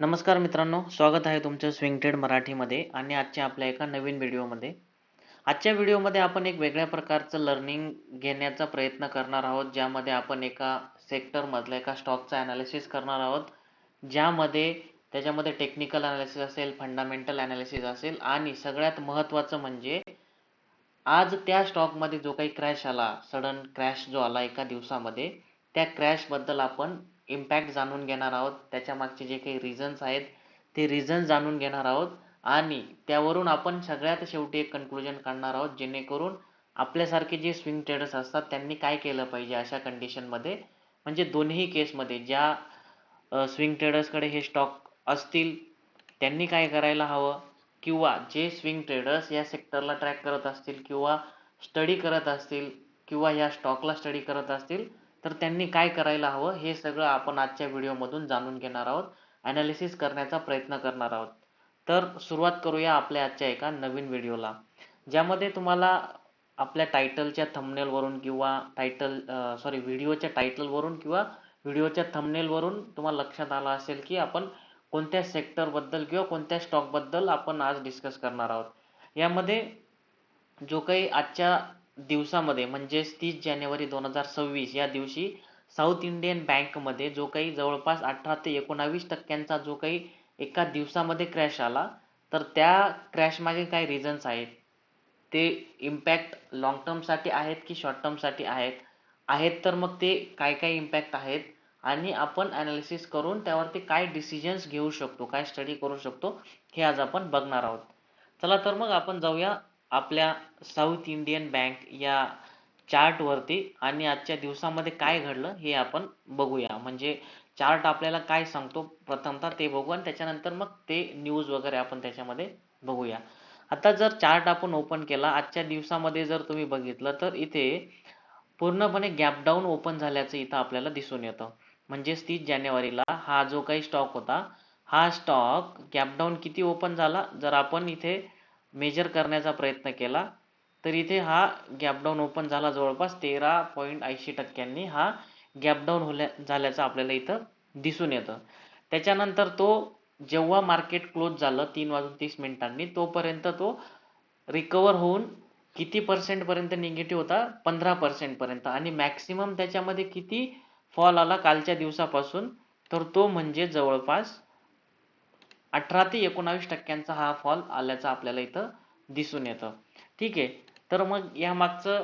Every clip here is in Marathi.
नमस्कार मित्रांनो स्वागत आहे तुमचं स्विंगटेड मराठीमध्ये आणि आजच्या आपल्या एका नवीन व्हिडिओमध्ये. आजच्या व्हिडिओमध्ये आपण एक वेगळ्या प्रकारचं लर्निंग घेण्याचा प्रयत्न करणार आहोत ज्यामध्ये आपण एका सेक्टरमधल्या एका स्टॉकचा ॲनालिसिस करणार आहोत ज्यामध्ये त्याच्यामध्ये टेक्निकल ॲनालिसिस असेल फंडामेंटल ॲनालिसिस असेल आणि सगळ्यात महत्त्वाचं म्हणजे आज त्या स्टॉकमध्ये जो काही क्रॅश आला सडन क्रॅश जो आला एका दिवसामध्ये त्या क्रॅशबद्दल आपण इम्पॅक्ट जाणून घेणार आहोत. त्याच्या मागचे जे काही रिझन्स आहेत ते रिझन्स जाणून घेणार आहोत. आणि त्यावरून आपण सगळ्यात शेवटी एक कन्क्लुजन काढणार आहोत जेणेकरून आपल्यासारखे जे स्विंग ट्रेडर्स असतात त्यांनी काय केलं पाहिजे अशा कंडिशनमध्ये म्हणजे दोन्ही केसमध्ये ज्या स्विंग ट्रेडर्सकडे हे स्टॉक असतील त्यांनी काय करायला हवं? किंवा जे स्विंग ट्रेडर्स या सेक्टरला ट्रॅक करत असतील किंवा स्टडी करत असतील किंवा या स्टॉकला स्टडी करत असतील तर त्यांनी काय करायला हवं हे सगळं आपण आजच्या व्हिडिओमधून जाणून घेणार आहोत. ॲनालिसिस करण्याचा प्रयत्न करणार आहोत. तर सुरुवात करूया आपल्या आजच्या एका नवीन व्हिडिओला ज्यामध्ये तुम्हाला आपल्या टायटलच्या थंबनेलवरून किंवा टायटल सॉरी व्हिडिओच्या टायटलवरून किंवा व्हिडिओच्या थंबनेलवरून तुम्हाला लक्षात आलं असेल की आपण कोणत्या सेक्टरबद्दल किंवा कोणत्या स्टॉकबद्दल आपण आज डिस्कस करणार आहोत. यामध्ये जो काही आजच्या दिवसामध्ये म्हणजेच तीस जानेवारी दोन हजार सव्वीस या दिवशी साऊथ इंडियन बँकमध्ये जो काही जवळपास अठरा ते एकोणावीस टक्क्यांचा जो काही एका दिवसामध्ये क्रॅश आला तर त्या क्रॅशमागे काय रिझन्स आहेत. ते इम्पॅक्ट लॉंग टर्मसाठी आहेत की शॉर्ट टर्मसाठी आहेत? आहेत तर मग ते काय काय इम्पॅक्ट आहेत? आणि आपण ॲनालिसिस करून त्यावरती काय डिसिजन्स घेऊ शकतो काय स्टडी करू शकतो हे आज आपण बघणार आहोत. चला तर मग आपण जाऊया आपल्या साऊथ इंडियन बँक या चार्टवरती आणि आजच्या दिवसामध्ये काय घडलं हे आपण बघूया. म्हणजे चार्ट आपल्याला काय सांगतो? प्रथमतः ते बघू आणि त्याच्यानंतर मग ते न्यूज वगैरे आपण त्याच्यामध्ये बघूया. आता जर चार्ट आपण ओपन केला आजच्या दिवसामध्ये जर तुम्ही बघितलं तर इथे पूर्णपणे गॅप डाऊन ओपन झाल्याचं इथं आपल्याला दिसून येतं. म्हणजेच तीस जानेवारीला हा जो काही स्टॉक होता हा स्टॉक गॅप डाऊन किती ओपन झाला? जर आपण इथे मेजर करण्याचा प्रयत्न केला तर इथे हा गॅपडाऊन ओपन झाला जवळपास तेरा पॉईंट ऐंशी टक्क्यांनी हा गॅपडाऊन होल्या झाल्याचं आपल्याला इथं दिसून येतं. त्याच्यानंतर तो जेव्हा मार्केट क्लोज झालं तीन वाजून तीस मिनिटांनी तोपर्यंत तो रिकवर होऊन किती पर्सेंटपर्यंत निगेटिव्ह होता? पंधरा पर्सेंटपर्यंत आणि मॅक्सिमम त्याच्यामध्ये किती फॉल आला कालच्या दिवसापासून? तर तो म्हणजे जवळपास अठरा ते एकोणावीस टक्क्यांचा हा फॉल आल्याचा आपल्याला इथं दिसून येतं. ठीक आहे. तर मग या मागचं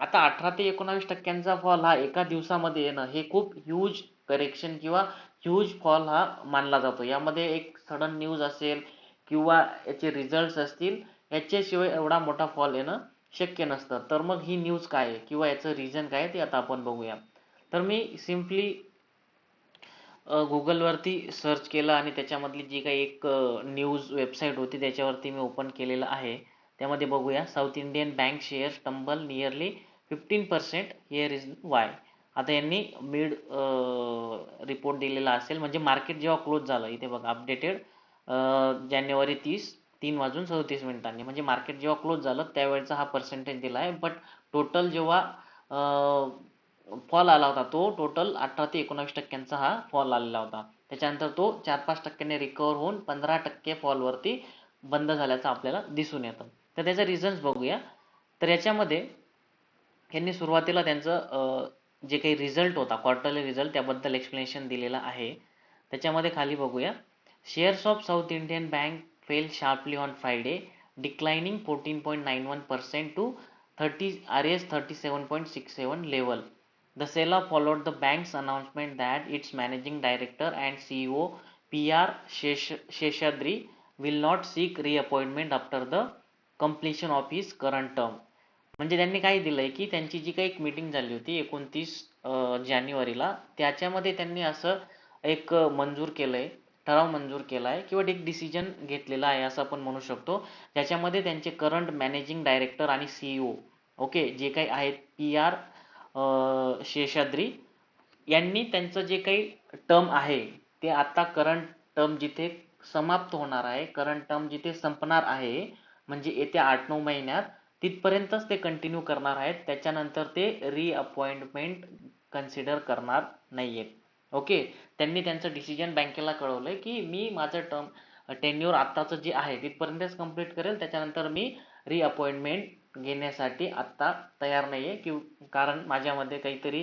आता अठरा ते एकोणावीस टक्क्यांचा फॉल हा एका दिवसामध्ये येणं हे खूप ह्यूज करेक्शन किंवा ह्यूज फॉल हा मानला जातो. यामध्ये एक सडन न्यूज असेल किंवा याचे रिझल्ट असतील याच्याशिवाय एवढा मोठा फॉल येणं शक्य नसतं. तर मग ही न्यूज काय आहे? किंवा याचं रिझन काय आहे ते आता आपण बघूया. तर मी सिम्पली गुगलवरती सर्च केलं आणि त्याच्यामधली जी काही एक न्यूज वेबसाईट होती त्याच्यावरती मी ओपन केलेलं आहे. त्यामध्ये बघूया. South Indian Bank share tumble nearly fifteen percent here is why आता यांनी मिड रिपोर्ट दिलेला असेल. म्हणजे मार्केट जेव्हा क्लोज झालं इथे बघा अपडेटेड जानेवारी तीस तीन वाजून सदतीस मिनिटांनी. म्हणजे मार्केट जेव्हा क्लोज झालं त्यावेळेचा हा पर्सेंटेज दिला आहे. बट टोटल जेव्हा फॉल आला होता तो. टोटल अठरा ते एकोणावीस टक्क्यांचा हा फॉल आलेला होता. त्याच्यानंतर तो चार पाच टक्क्याने रिकवर होऊन पंधरा टक्के फॉलवरती बंद झाल्याचं आपल्याला दिसून येतं. तर त्याचे रिझन्स बघूया. तर याच्यामध्ये यांनी सुरुवातीला त्यांचं जे काही रिझल्ट होता क्वार्टरली रिझल्ट त्याबद्दल एक्सप्लेनेशन दिलेलं आहे. त्याच्यामध्ये खाली बघूया. Shares of South Indian Bank fell sharply on Friday declining fourteen point nine one percent to thirty R S thirty seven point six seven level The seller followed the bank's announcement that its managing director and CEO PR Sheshadri will not seek reappointment after the completion of his current term. म्हणजे त्यांनी काय दिलंय की त्यांची जी काही एक मीटिंग झाली होती एकोणतीस जानेवारीला त्याच्यामध्ये त्यांनी असं एक मंजूर केलंय ठराव मंजूर केलाय किंवा एक डिसिजन घेतलेला आहे असं आपण म्हणू शकतो ज्याच्यामध्ये त्यांचे करंट मॅनेजिंग डायरेक्टर आणि सीईओ ओके जे काही आहेत पी आर शेषाद्री यांनी त्यांचं जे काही टर्म आहे ते आता करंट टर्म जिथे समाप्त होणार आहे करंट टर्म जिथे संपणार आहे म्हणजे येत्या आठ नऊ महिन्यात तिथपर्यंतच ते कंटिन्यू करणार आहेत. त्याच्यानंतर ते रिअपॉइंटमेंट कन्सिडर करणार नाहीयेत. ओके त्यांनी त्यांचं डिसिजन बँकेला कळवलंय की मी माझं टर्म टेन्युअर आत्ताचं जे आहे तिथपर्यंतच कंप्लीट करेल. त्याच्यानंतर मी रिअपॉइंटमेंट घेण्यासाठी आत्ता तयार नाहीये कि कारण माझ्यामध्ये काहीतरी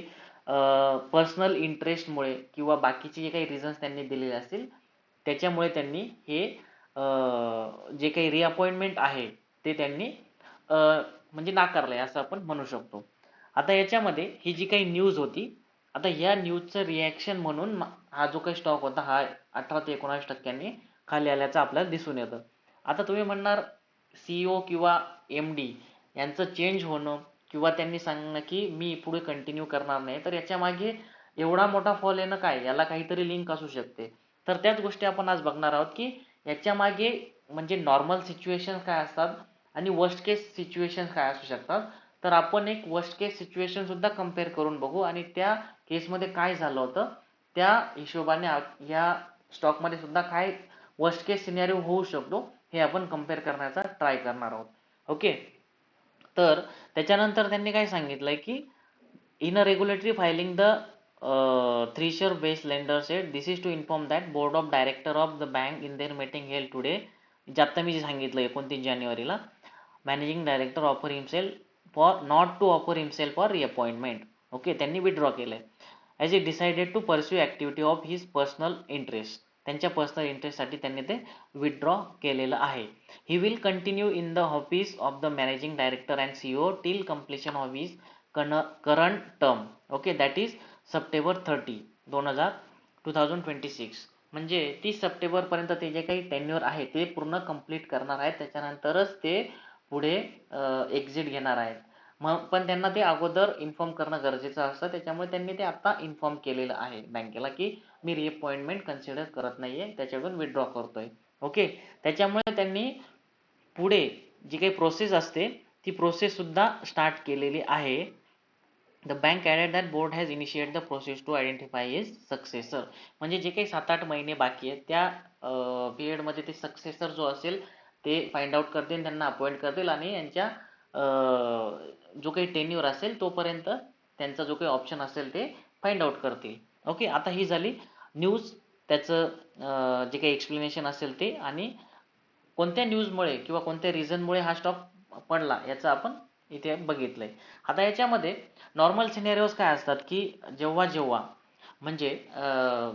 पर्सनल इंटरेस्टमुळे किंवा बाकीचे जे काही रिझन्स त्यांनी दिलेले असतील त्याच्यामुळे त्यांनी हे जे काही रिअपॉइंटमेंट आहे ते त्यांनी म्हणजे म्हणजे नाकारलंय असं आपण म्हणू शकतो. आता याच्यामध्ये ही जी काही न्यूज होती आता ह्या न्यूजचं रिॲक्शन म्हणून हा जो काही स्टॉक होता हा अठरा ते एकोणावीस टक्क्यांनी खाली आल्याचं आपल्याला दिसून येतं. आता तुम्ही म्हणणार सीईओ किंवा एम डी यांचं चेंज होणं किंवा त्यांनी सांगणं की मी पुढे कंटिन्यू करणार नाही तर याच्या मागे एवढा मोठा फॉल येणं काय? याला काहीतरी लिंक असू शकते. तर त्याच गोष्टी आपण आज बघणार आहोत की याच्या मागे म्हणजे नॉर्मल सिच्युएशन काय असतात आणि वर्स्ट केस सिच्युएशन काय असू शकतात. तर आपण एक वर्स्ट केस सिच्युएशन सुद्धा कंपेअर करून बघू आणि त्या केसमध्ये काय झालं होतं त्या हिशोबाने या स्टॉकमध्ये सुद्धा काय वर्स्ट केस सिनेरिओ होऊ शकतो हे आपण कंपेअर करण्याचा ट्राय करणार आहोत. ओके तर त्याच्यानंतर त्यांनी काय सांगितलंय की in a regulatory filing the Thrissur based lender said this is to inform that board of director of the bank in their meeting held today जे आत्ता मी जे सांगितलं एकोणतीस जानेवारीला managing director offer himself for not to offer himself for reappointment okay त्यांनी विड्रॉ केलंय. As a decided to pursue activity of his personal interest त्यांच्या पर्सनल इंटरेस्टसाठी त्यांनी ते विथड्रॉ केलेलं आहे. He will continue in the office of the managing director and CEO till completion of his current term okay that is September thirty दोन हजार टू थाउजंड ट्वेंटी सिक्स म्हणजे तीस सप्टेंबरपर्यंत ते जे काही टेन्युअर आहे ते पूर्ण कंप्लीट करणार आहेत. त्याच्यानंतरच ते पुढे एक्झिट घेणार आहेत. मग पण त्यांना ते अगोदर इन्फॉर्म करणं गरजेचं असतं. त्याच्यामुळे त्यांनी ते आत्ता इन्फॉर्म केलेलं आहे बँकेला की मी रिअपॉइंटमेंट कन्सिडर करत नाही आहे त्याच्याकडून विड्रॉ करतोय. ओके त्याच्यामुळे त्यांनी पुढे जी काही प्रोसेस असते ती प्रोसेस सुद्धा स्टार्ट केलेली आहे. The bank added that board has initiate the process to identify his successor म्हणजे जे काही सात आठ महिने बाकी आहेत त्या पिरियडमध्ये ते सक्सेसर जो असेल ते फाइंड आउट करतील त्यांना अपॉइंट करतील आणि यांच्या जो काही टेन्युअर असेल तोपर्यंत त्यांचा जो काही ऑप्शन असेल ते फाइंड आउट करतील. ओके आता ही झाली न्यूज त्याचं जे काही एक्सप्लेनेशन असेल ते आणि कोणत्या न्यूजमुळे किंवा कोणत्या रिझनमुळे हा स्टॉक पडला याचं आपण इथे बघितलंय. आता याच्यामध्ये नॉर्मल सिनेरिओज काय असतात की जेव्हा जेव्हा म्हणजे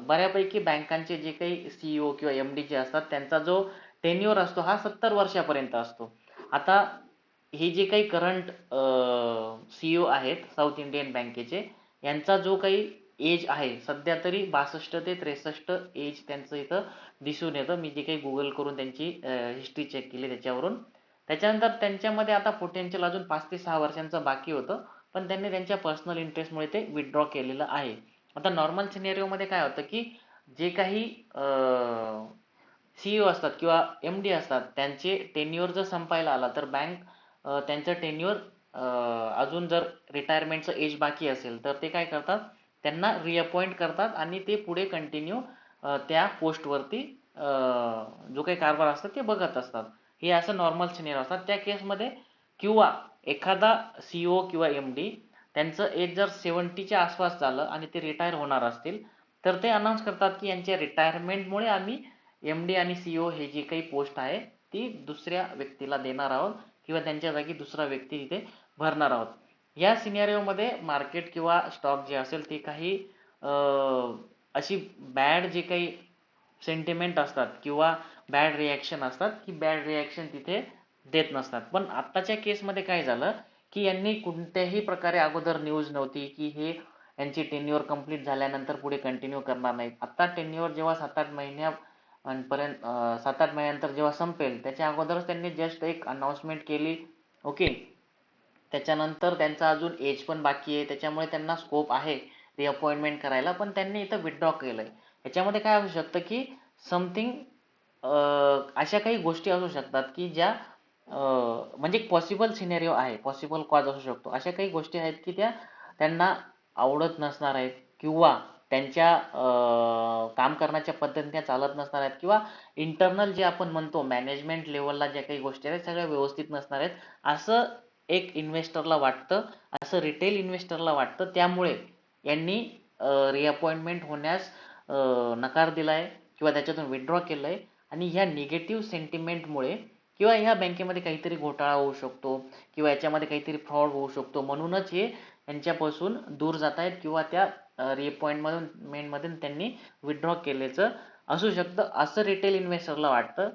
बऱ्यापैकी बँकांचे जे काही सीईओ किंवा एम डी जे असतात त्यांचा जो टेन्युअर असतो हा सत्तर वर्षापर्यंत असतो. आता हे जे काही करंट सीईओ आहेत साऊथ इंडियन बँकेचे यांचा जो काही एज आहे. सध्या तरी बासष्ट ते त्रेसष्ट एज त्यांचं इथं दिसून येतं. मी जे काही गुगल करून त्यांची हिस्ट्री चेक केली त्याच्यावरून. त्याच्यानंतर त्यांच्यामध्ये आता पोटेन्शियल अजून पाच ते सहा वर्षांचं बाकी होतं. पण त्यांनी त्यांच्या पर्सनल इंटरेस्टमुळे ते विथड्रॉ केलेलं आहे. आता नॉर्मल सिनेरिओमध्ये काय होतं की जे काही सीईओ असतात किंवा एम डी असतात त्यांचे टेन्युअर जर संपायला आला तर बँक त्यांचं टेन्युअर अजून जर रिटायरमेंटचं एज बाकी असेल तर ते काय करतात? त्यांना रिअपॉइंट करतात आणि ते पुढे कंटिन्यू त्या पोस्टवरती जो काही कारभार असतात ते बघत असतात. हे असं नॉर्मल सिनियर असतात. त्या केसमध्ये किंवा एखादा सीईओ किंवा एम डी त्यांचं एज जर सेवन्टीच्या आसपास झालं आणि ते रिटायर होणार असतील तर ते अनाऊन्स करतात की यांच्या रिटायरमेंटमुळे आम्ही एम डी आणि सीईओ हे जी काही पोस्ट आहे ती दुसऱ्या व्यक्तीला देणार आहोत किंवा त्यांच्या जागी दुसरा व्यक्ती तिथे भरणार आहोत. या सिनेरिओमध्ये मार्केट किंवा स्टॉक जे असेल ते काही अशी बॅड जे काही सेंटिमेंट असतात किंवा बॅड रिॲक्शन असतात की बॅड रिॲक्शन तिथे देत नसतात. पण आत्ताच्या केसमध्ये काय झालं की यांनी कोणत्याही प्रकारे अगोदर न्यूज नव्हती की हे यांची टेन्युअर कंप्लीट झाल्यानंतर पुढे कंटिन्यू करणार नाहीत. आत्ता टेन्युअर जेव्हा सात आठ महिन्यापर्यंत सात आठ महिन्यानंतर जेव्हा संपेल त्याच्या अगोदरच त्यांनी जस्ट एक अनाउन्समेंट केली ओके त्याच्यानंतर त्यांचा अजून एज पण बाकी आहे. त्याच्यामुळे त्यांना स्कोप आहे रिअपॉइंटमेंट करायला. पण त्यांनी इथं विथड्रॉ केलंय. याच्यामध्ये काय असू शकतं की समथिंग अशा काही गोष्टी असू शकतात की ज्या म्हणजे पॉसिबल सिनेरिओ आहे. पॉसिबल कॉज असू शकतो. अशा काही गोष्टी आहेत की त्या त्यांना आवडत नसणार आहेत किंवा त्यांच्या काम करण्याच्या पद्धती त्या चालत नसणार आहेत किंवा इंटरनल जे आपण म्हणतो मॅनेजमेंट लेवलला ज्या काही गोष्टी आहेत सगळ्या व्यवस्थित नसणार आहेत. असं एक इन्व्हेस्टरला वाटतं असं रिटेल इन्व्हेस्टरला वाटतं. त्यामुळे यांनी रिअपॉइंटमेंट होण्यास नकार दिला आहे किंवा त्याच्यातून विड्रॉ आहे आणि ह्या निगेटिव्ह सेंटिमेंटमुळे किंवा ह्या बँकेमध्ये काहीतरी घोटाळा होऊ शकतो किंवा याच्यामध्ये काहीतरी फ्रॉड होऊ शकतो म्हणूनच हे यांच्यापासून दूर जात आहेत किंवा त्या रिअपॉइंटमधून मधून त्यांनी विड्रॉ केल्याचं असू शकतं. असं रिटेल इन्व्हेस्टरला वाटतं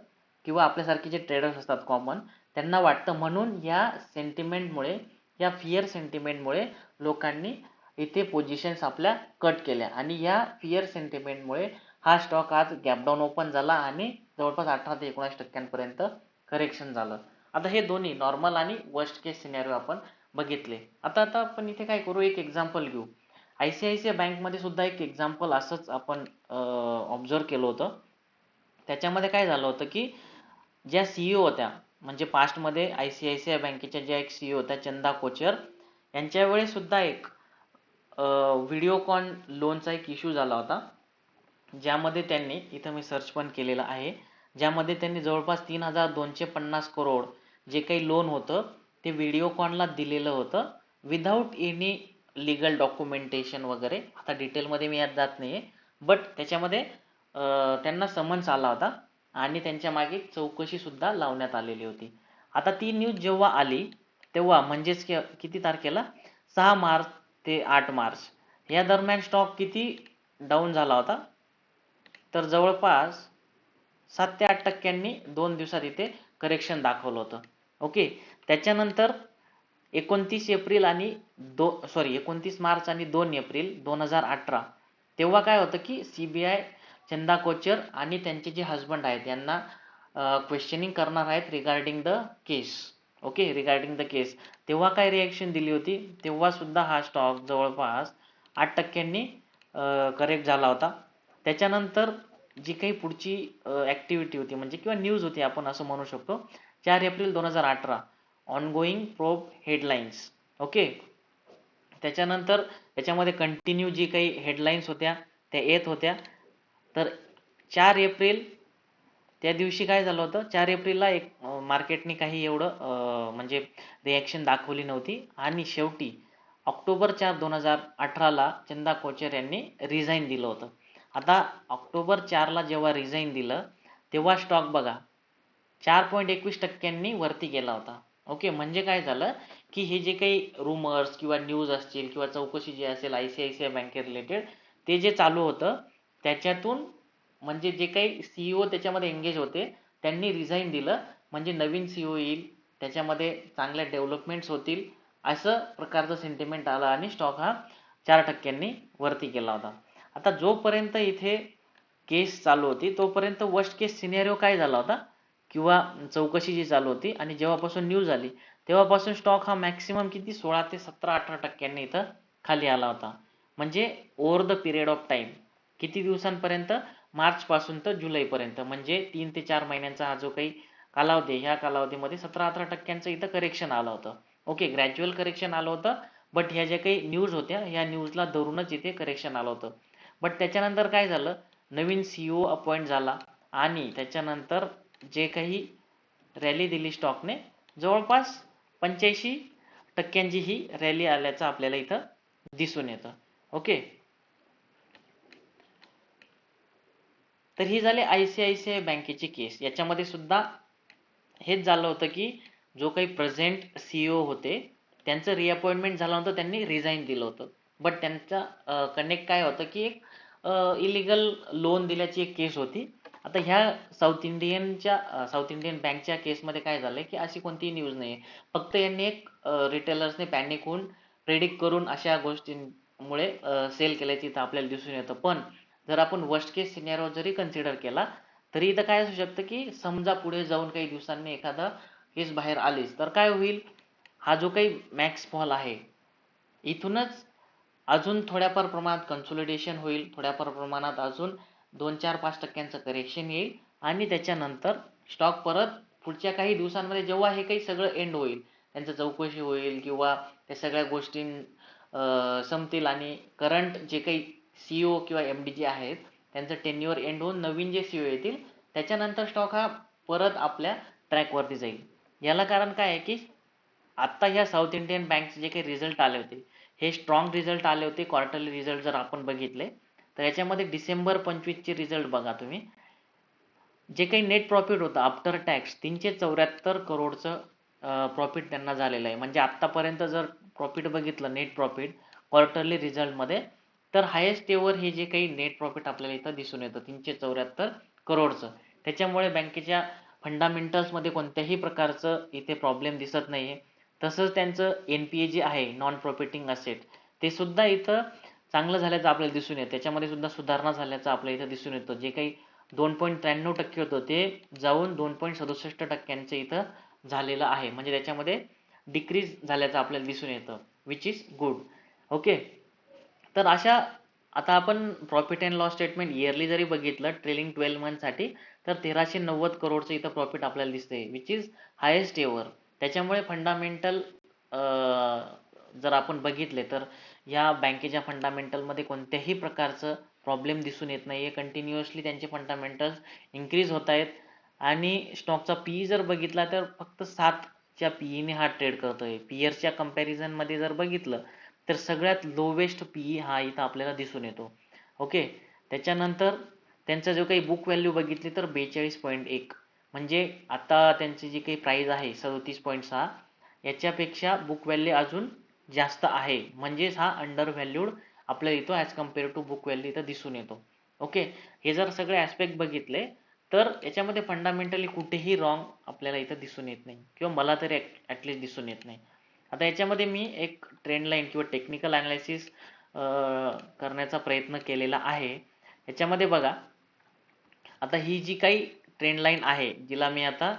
किंवा आपल्यासारखे जे ट्रेडर्स असतात कॉमन त्यांना वाटतं. म्हणून या सेंटिमेंटमुळे या फिअर सेंटिमेंटमुळे लोकांनी इथे पोझिशन्स आपल्या कट केल्या. आणि या फिअर सेंटिमेंटमुळे हा स्टॉक आज गॅप डाऊन ओपन झाला आणि जवळपास अठरा ते एकोणीस टक्क्यांपर्यंत करेक्शन झालं. आता हे दोन्ही नॉर्मल आणि वर्स्ट केस सिनेरिओ आपण बघितले. आता आता आपण इथे काय करू? एक एक्झाम्पल घेऊ. I C I C I बँकमध्ये सुद्धा एक एक्झाम्पल असंच आपण ऑब्झर्व केलं होतं. त्याच्यामध्ये काय झालं होतं की ज्या सीईओ होत्या म्हणजे पास्टमध्ये I C I C I बँकेच्या ज्या एक सीईओ होत्या चंदा कोचर यांच्या वेळेस सुद्धा एक व्हिडिओकॉन लोनचा एक इश्यू झाला होता ज्यामध्ये त्यांनी इथं मी सर्च पण केलेलं आहे ज्यामध्ये त्यांनी जवळपास तीन हजार दोनशे पन्नास करोड जे काही लोन होतं ते व्हिडिओकॉनला दिलेलं होतं विदाऊट एनी लिगल डॉक्युमेंटेशन वगैरे. आता डिटेलमध्ये मी यात जात नाही आहे बट त्याच्यामध्ये त्यांना समन्स आला होता. आणि त्यांच्या मागे चौकशी सुद्धा लावण्यात आलेली होती. आता ती न्यूज जेव्हा आली तेव्हा म्हणजेच किती तारखेला? सहा मार्च ते आठ मार्च. या दरम्यान स्टॉक किती डाऊन झाला होता? तर जवळपास सात ते आठ टक्क्यांनी दोन दिवसात इथे करेक्शन दाखवलं होतं. ओके त्याच्यानंतर एकोणतीस एप्रिल आणि दो सॉरी एकोणतीस मार्च आणि दोन एप्रिल दोन हजार अठरा तेव्हा काय होतं की C B I Chanda Kochhar आणि त्यांचे जे हजबंड आहेत यांना क्वेश्चनिंग करणार आहेत regarding the case okay regarding the case तेव्हा काय रिॲक्शन दिली होती? तेव्हा सुद्धा हा स्टॉक जवळपास आठ टक्क्यांनी करेक्ट झाला होता. त्याच्यानंतर जी काही पुढची ॲक्टिव्हिटी होती म्हणजे किंवा न्यूज होती आपण असं म्हणू शकतो चार एप्रिल दोन हजार अठरा. ऑनगोईंग प्रोब हेडलाईन्स ओके त्याच्यानंतर त्याच्यामध्ये कंटिन्यू जी काही हेडलाईन्स होत्या त्या येत होत्या. तर चार एप्रिल त्या दिवशी काय झालं होतं? चार एप्रिलला एक मार्केटने काही एवढं म्हणजे रिॲक्शन दाखवली नव्हती. आणि शेवटी ऑक्टोबर चार दोन हजार अठराला चंदा कोचर यांनी रिझाईन दिलं होतं. आता ऑक्टोबर चारला जेव्हा रिझाईन दिलं तेव्हा स्टॉक बघा चार पॉईंट एकवीस टक्क्यांनी वरती गेला होता. ओके म्हणजे काय झालं की हे जे काही रुमर्स किंवा न्यूज असतील किंवा चौकशी जी असेल I C I C I बँके रिलेटेड ते जे चालू होतं त्याच्यातून म्हणजे जे काही सीईओ त्याच्यामध्ये एंगेज होते त्यांनी रिझाईन दिलं. म्हणजे नवीन सीईओ येईल त्याच्यामध्ये चांगल्या डेव्हलपमेंट्स होतील असं प्रकारचं सेंटिमेंट आलं आणि स्टॉक हा चार टक्क्यांनी वरती गेला होता. आता जोपर्यंत इथे केस चालू होती तोपर्यंत वर्स्ट केस सिनेरिओ काय झाला होता? किंवा चौकशी जी चालू होती आणि जेव्हापासून न्यूज आली तेव्हापासून स्टॉक हा मॅक्सिमम किती? सोळा ते सतरा अठरा टक्क्यांनी इथं खाली आला होता. म्हणजे over the period of time किती दिवसांपर्यंत? मार्च पासून तर जुलैपर्यंत. म्हणजे तीन ते चार महिन्यांचा हा जो काही कालावधी ह्या कालावधीमध्ये सतरा अठरा टक्क्यांचं इथं करेक्शन आलं होतं. ओके ग्रॅज्युअल करेक्शन आलं होतं बट ह्या ज्या काही न्यूज होत्या ह्या न्यूजला धरूनच इथे करेक्शन आलं होतं. बट त्याच्यानंतर काय झालं? नवीन सीईओ अपॉइंट झाला आणि त्याच्यानंतर जे काही रॅली दिली स्टॉकने जवळपास पंच्याऐंशी टक्क्यांची ही रॅली आल्याचं आपल्याला इथं दिसून येतं. ओके तर ही झाली I C I C I बँकेची केस. याच्यामध्ये सुद्धा हेच झालं होतं की जो काही प्रेझेंट सीईओ होते त्यांचं रिअपॉइंटमेंट झालं होतं त्यांनी रिझाईन दिलं होतं. बट त्यांचा कनेक्ट काय होतं की एक इलिगल लोन दिल्याची एक केस होती. आता ह्या साऊथ इंडियनच्या साऊथ इंडियन बँकच्या केसमध्ये काय झालंय की अशी कोणतीही न्यूज नाही फक्त यांनी एक रिटेलर्सने पॅनिक होऊन प्रेडिक्ट करून अशा गोष्टींमुळे सेल केल्याची तर आपल्याला दिसून येतं. पण जर आपण वर्स्ट केस सिनेरो जरी कन्सिडर केला तरी इथं काय असू शकतं की समजा पुढे जाऊन काही दिवसांनी एखादा केस बाहेर आलीच तर काय होईल? हा जो काही मॅक्स फॉल आहे इथूनच अजून थोड्याफार प्रमाणात कन्सोलिडेशन होईल थोड्याफार प्रमाणात अजून दोन चार पाच टक्क्यांचं करेक्शन येईल आणि त्याच्यानंतर स्टॉक परत पुढच्या काही दिवसांमध्ये जेव्हा हे काही सगळं एंड होईल त्यांचं चौकशी होईल किंवा त्या सगळ्या गोष्टी संपतील आणि करंट जे काही सीईओ किंवा एम डी जे आहेत त्यांचं टेन्युअर एंड होऊन नवीन जे सीईओ येतील त्याच्यानंतर स्टॉक हा परत आपल्या ट्रॅकवरती जाईल. याला कारण काय आहे की आत्ता ह्या साऊथ इंडियन बँकचे जे काही रिझल्ट आले होते हे स्ट्रॉंग रिझल्ट आले होते क्वार्टरली रिझल्ट जर आपण बघितले तर याच्यामध्ये डिसेंबर पंचवीसचे रिझल्ट बघा तुम्ही. जे काही नेट प्रॉफिट होतं आफ्टर टॅक्स तीनशे चौऱ्याहत्तर करोडचं प्रॉफिट त्यांना झालेलं आहे. म्हणजे आत्तापर्यंत जर प्रॉफिट बघितलं नेट प्रॉफिट क्वार्टरली रिझल्टमध्ये तर हायेस्ट एवर हे जे काही नेट प्रॉफिट आपल्याला इथं दिसून येतं तीनशे चौऱ्याहत्तर करोडचं त्याच्यामुळे बँकेच्या फंडामेंटल्समध्ये कोणत्याही प्रकारचं इथे प्रॉब्लेम दिसत नाही आहे तसंच त्यांचं एन पी ए जे आहे नॉन प्रॉफिटिंग असेट ते सुद्धा इथं चांगलं झाल्याचं आपल्याला दिसून येतं. त्याच्यामध्ये सुद्धा सुधारणा झाल्याचं आपल्याला इथं दिसून येतं. जे काही दोन पॉईंट त्र्याण्णव टक्के होतं ते जाऊन दोन पॉईंट सदुसष्ट टक्क्यांचं इथं झालेलं आहे. म्हणजे त्याच्यामध्ये डिक्रीज झाल्याचं आपल्याला दिसून येतं विच इज गुड ओके तर अशा आता आपण profit and loss statement yearly जरी बघितलं ट्रेलिंग ट्वेल्व मंथसाठी तर तेराशे नव्वद करोडचं इथं प्रॉफिट आपल्याला दिसते विच इज हायेस्ट एवर त्याच्यामुळे फंडामेंटल जर आपण बघितले तर या बँकेच्या फंडामेंटलमध्ये कोणत्याही प्रकारचं प्रॉब्लेम दिसून येत नाही आहे कंटिन्युअसली त्यांचे फंडामेंटल्स इन्क्रीज होत आहेत. आणि स्टॉकचा पी जर बघितला तर फक्त सातच्या पीईने हा ट्रेड करतोय. पीयरच्या कम्पॅरिझनमध्ये जर बघितलं तर सगळ्यात लोवेस्ट पीई हा इथं आपल्याला दिसून येतो. ओके त्याच्यानंतर त्यांचा जो काही बुक व्हॅल्यू बघितली तर बेचाळीस पॉईंट एक. म्हणजे आता त्यांची जी काही प्राईज आहे सदोतीस पॉईंट सहा याच्यापेक्षा बुक व्हॅल्यू अजून जास्त आहे. म्हणजेच हा अंडर व्हॅल्यूड आपल्याला इथं as compare to book value इथं दिसून येतो. ओके हे जर सगळे ॲस्पेक्ट बघितले तर याच्यामध्ये फंडामेंटली कुठेही रॉंग आपल्याला इथं दिसून येत नाही. किंवा मला तरी ॲटलिस्ट दिसून येत नाही. आता याच्यामध्ये मी एक ट्रेंड लाईन किंवा टेक्निकल अनालिसिस करण्याचा प्रयत्न केलेला आहे. याच्यामध्ये बघा आता ही जी काही ट्रेंड लाईन आहे जिला मी आता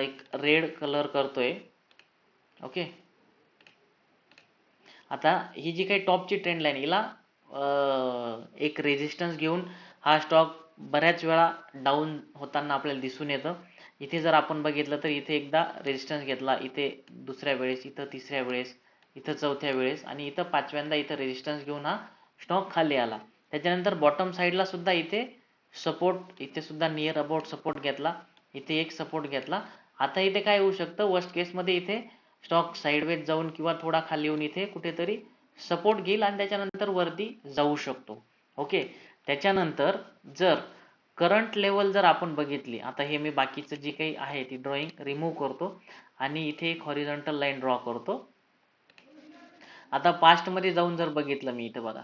एक रेड कलर करतोय ओके आता ही जी काही टॉपची ट्रेंड लाईन हिला एक रेझिस्टन्स घेऊन हा स्टॉक बऱ्याच वेळा डाऊन होताना आपल्याला दिसून येतं. इथे जर आपण बघितलं तर इथे एकदा रेजिस्टन्स घेतला इथे दुसऱ्या वेळेस इथं तिसऱ्या वेळेस इथं चौथ्या वेळेस आणि इथं पाचव्यांदा इथं रेजिस्टन्स घेऊन हा स्टॉक खाली आला. त्याच्यानंतर बॉटम साईडला सुद्धा इथे सपोर्ट इथे सुद्धा नियर अबाउट सपोर्ट घेतला इथे एक सपोर्ट घेतला. आता इथे काय होऊ शकतं? वर्स्ट केसमध्ये इथे स्टॉक साईडवेज जाऊन किंवा थोडा खाली येऊन इथे कुठेतरी सपोर्ट घेईल आणि त्याच्यानंतर वरती जाऊ शकतो. ओके त्याच्यानंतर जर करंट लेवल जर आपण बघितली आता हे मी बाकीचं जी काही आहे ती ड्रॉइंग रिमूव्ह करतो आणि इथे एक हॉरिझॉन्टल लाईन ड्रॉ करतो. आता पास्टमध्ये जाऊन जर बघितलं मी इथं बघा.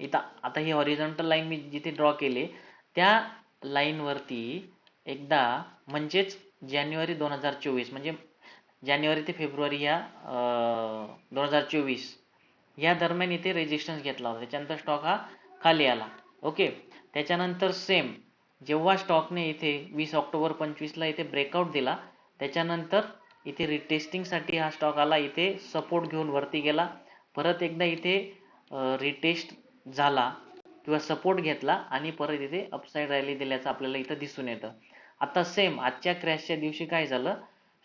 इथं आता ही हॉरिझॉन्टल लाईन मी जिथे ड्रॉ केली त्या लाईनवरती एकदा म्हणजेच जानेवारी दोन हजार चोवीस म्हणजे जानेवारी ते फेब्रुवारी या दोन हजार चोवीस या दरम्यान इथे रेजिस्टन्स घेतला होता. त्याच्यानंतर स्टॉक हा खाली आला. ओके त्याच्यानंतर सेम जेव्हा स्टॉकने इथे वीस ऑक्टोबर पंचवीसला इथे ब्रेकआउट दिला त्याच्यानंतर इथे रिटेस्टिंगसाठी हा स्टॉक आला इथे सपोर्ट घेऊन वरती गेला. परत एकदा इथे रिटेस्ट झाला किंवा सपोर्ट घेतला आणि परत इथे अपसाईड रॅली दिल्याचं आपल्याला इथं दिसून येतं. आता सेम आजच्या क्रॅशच्या दिवशी काय झालं?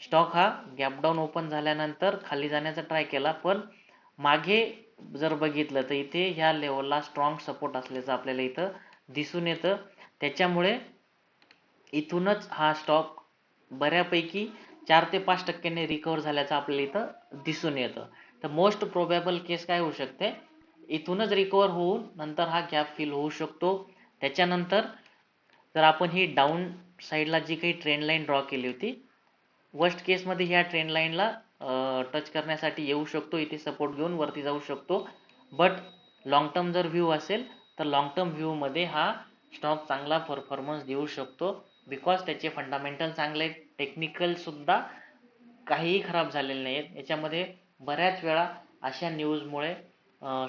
स्टॉक हा गॅपडाऊन ओपन झाल्यानंतर खाली जाण्याचा ट्राय केला पण मागे जर बघितलं तर इथे ह्या लेवलला स्ट्रॉंग सपोर्ट असल्याचं आपल्याला इथं दिसून येतं. त्याच्यामुळे इथूनच हा स्टॉक बऱ्यापैकी चार ते पाच टक्क्याने रिकवर झाल्याचं आपल्याला इथं दिसून येतं. तर मोस्ट प्रोबेबल केस काय होऊ शकते? इथूनच रिकवर होऊन नंतर हा गॅप फिल होऊ शकतो. त्याच्यानंतर जर आपण ही डाऊन साईडला जी काही ट्रेंड लाईन ड्रॉ केली होती वर्स्ट केसमध्ये ह्या ट्रेंड लाईनला टच करण्यासाठी येऊ शकतो. इथे सपोर्ट घेऊन वरती जाऊ शकतो. बट लॉंग टर्म जर व्ह्यू असेल तर लॉंग टर्म व्ह्यूमध्ये हा स्टॉक चांगला परफॉर्मन्स देऊ शकतो. बिकॉज त्याचे फंडामेंटल चांगले आहेत. टेक्निकलसुद्धा काहीही खराब झालेले नाही आहेत याच्यामध्ये बऱ्याच वेळा अशा न्यूजमुळे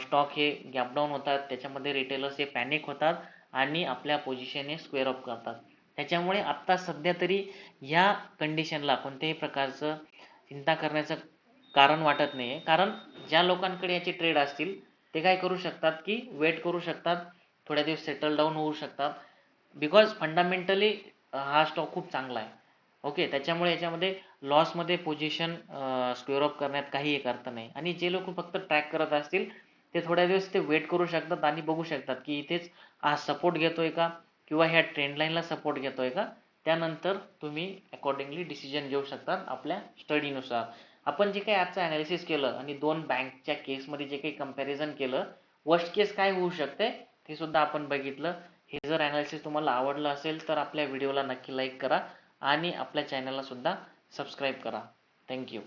स्टॉक हे गॅपडाऊन होतात. त्याच्यामध्ये रिटेलर्स हे पॅनिक होतात आणि आपल्या पोझिशन हे स्क्वेअर अप करतात. त्याच्यामुळे आत्ता सध्या तरी ह्या कंडिशनला कोणत्याही प्रकारचं चिंता करण्याचं कारण वाटत नाही आहे कारण ज्या लोकांकडे याचे ट्रेड असतील ते काय करू शकतात की वेट करू शकतात थोड्या दिवस सेटल डाऊन होऊ शकतात. बिकॉज फंडामेंटली हा स्टॉक खूप चांगला आहे. ओके त्याच्यामुळे याच्यामध्ये लॉसमध्ये पोझिशन स्क्वेअर अप करण्यात काही एक अर्थ नाही. आणि जे लोक फक्त ट्रॅक करत असतील ते थोड्या दिवस ते वेट करू शकतात आणि बघू शकतात की इथेच हा सपोर्ट घेतोय का? किंवा ह्या ट्रेंडलाईनला सपोर्ट घेतोय का? त्यानंतर तुम्ही अकॉर्डिंगली डिसिजन घेऊ शकतात आपल्या स्टडीनुसार आपण जे काही आजचं अनालिसिस केलं आणि दोन बँकच्या केसमध्ये जे काही कंपॅरिझन केलं वर्स्ट केस काय होऊ शकते ते सुद्धा आपण बघितलं. हे जर अनालिसिस तुम्हाला आवडलं असेल तर आपल्या व्हिडिओला नक्की लाईक करा आणि आपल्या चॅनलला सुद्धा सबस्क्राईब करा. थँक्यू